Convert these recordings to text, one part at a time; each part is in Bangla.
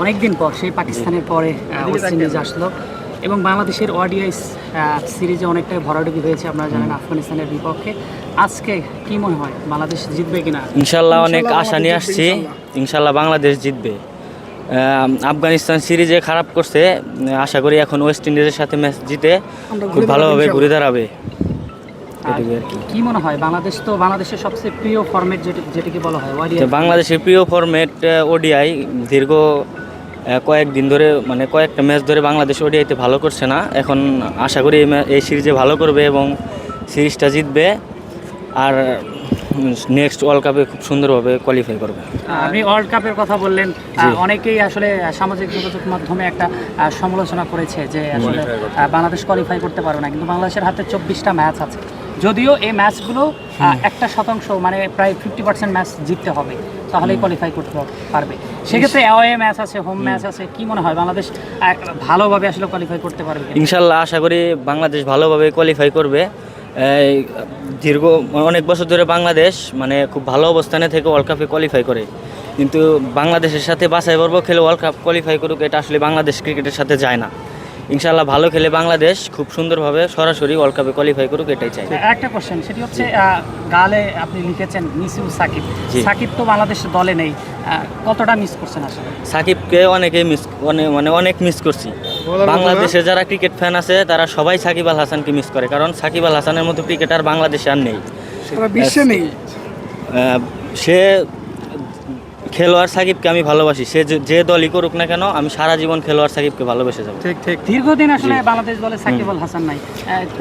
অনেকদিন পর সেই পাকিস্তানের পরে ওয়েস্ট ইন্ডিজ আসলো। এবং বাংলাদেশের ওয়াডিআইস সিরিজে অনেকটাই ভরাডুবি হয়েছে আপনারা জানেন আফগানিস্তানের বিপক্ষে। আজকে কি মনে হয় বাংলাদেশ জিতবে কিনা? ইনশাল্লাহ অনেক আশা নিয়ে আসছি। ইনশাল্লাহ বাংলাদেশ জিতবে। আফগানিস্তান সিরিজে খারাপ করছে আশা করি এখন ওয়েস্ট ইন্ডিজের সাথে ম্যাচ জিতে খুব ভালোভাবে ঘুরে দাঁড়াবে। কি। মনে হয় বাংলাদেশ তো বাংলাদেশের সবচেয়ে প্রিয় ফরম্যাট যেটি যেটিকে বলা হয় বাংলাদেশের প্রিয় ফরম্যাট ওডিআই দীর্ঘ কয়েকদিন ধরে মানে কয়েকটা ম্যাচ ধরে বাংলাদেশ ওডিআইতে ভালো করছে না। এখন আশা করি এই ম্যা- এই সিরিজে ভালো করবে এবং সিরিজটা জিতবে। আর নেক্সট ওয়ার্ল্ড কাপে খুব সুন্দরভাবে কোয়ালিফাই করবে। আপনি ওয়ার্ল্ড কাপের কথা বললেন। অনেকেই আসলে সামাজিক যোগাযোগ মাধ্যমে একটা সমালোচনা করেছে যে আসলে বাংলাদেশ কোয়ালিফাই করতে পারবে না। কিন্তু বাংলাদেশের হাতে চব্বিশটা ম্যাচ আছে। যদিও এই ম্যাচগুলো একটা শতাংশ মানে প্রায় ফিফটি পার্সেন্ট ম্যাচ জিততে হবে। তাহলেই কোয়ালিফাই করতে পারবে। সেক্ষেত্রে অ্যাওয়ে ম্যাচ আছে হোম। ম্যাচ আছে কি মনে হয়? বাংলাদেশ ভালোভাবে আসলে কোয়ালিফাই করতে পারবে ইনশাল্লাহ আশা করি বাংলাদেশ ভালোভাবে কোয়ালিফাই করবে। দীর্ঘ অনেক বছর ধরে বাংলাদেশ মানে খুব ভালো অবস্থানে থেকে ওয়ার্ল্ড কাপে কোয়ালিফাই করে। কিন্তু বাংলাদেশের সাথে বাছাই পর্ব খেলে ওয়ার্ল্ড কাপ কোয়ালিফাই করুক এটা আসলে বাংলাদেশ ক্রিকেটের সাথে যায় না। ইনশাল্লাহ ভালো খেলে বাংলাদেশ খুব সুন্দরভাবে সরাসরি ওয়ার্ল্ড কাপে কোয়ালিফাই করুক এটাই চাই। একটা কোশ্চেন সেটি হচ্ছে গালে আপনি লিখেছেন মিসিউ সাকিব। সাকিব তো বাংলাদেশ দলে নেই কতটা মিস করছেন আসলে? সাকিবকে অনেকে মিস মানে অনেক মিস করছি। বাংলাদেশে যারা ক্রিকেট ফ্যান আছে তারা সবাই সাকিব আল হাসানকে মিস করে কারণ সাকিব আল হাসানের মতো ক্রিকেটার বাংলাদেশে আর নেই। বিশ্বে নেই। সে খেলোয়াড় সাকিবকে আমি ভালোবাসি। সে যে- যে দলই করুক না কেন আমি সারা জীবন খেলোয়াড় সাকিবকে ভালোবেসে যাব। ঠিক ঠিক। দীর্ঘদিন আসলে বাংলাদেশ দলে সাকিব আল হাসান নাই।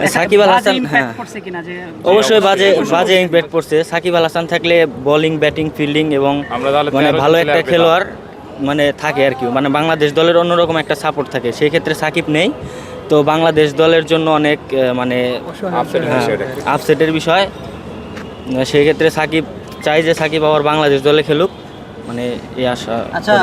সাকিব আল হাসান, হ্যাঁ। পড়ছে কিনা যে অবশ্যই বাজে বাজে ইম্প্যাক্ট পড়ছে সাকিব আল হাসান থাকলে বোলিং ব্যাটিং ফিল্ডিং এবং মানে ভালো একটা খেলোয়াড় মানে থাকে আর কি। মানে বাংলাদেশ দলের অন্যরকম একটা সাপোর্ট থাকে। সেই ক্ষেত্রে সাকিব নেই। তো বাংলাদেশ দলের জন্য অনেক মানে হ্যাঁ। আপসেটের বিষয়। সেই ক্ষেত্রে সাকিব চাই যে সাকিব আবার বাংলাদেশ দলে খেলুক। মানে এই আশা আচ্ছা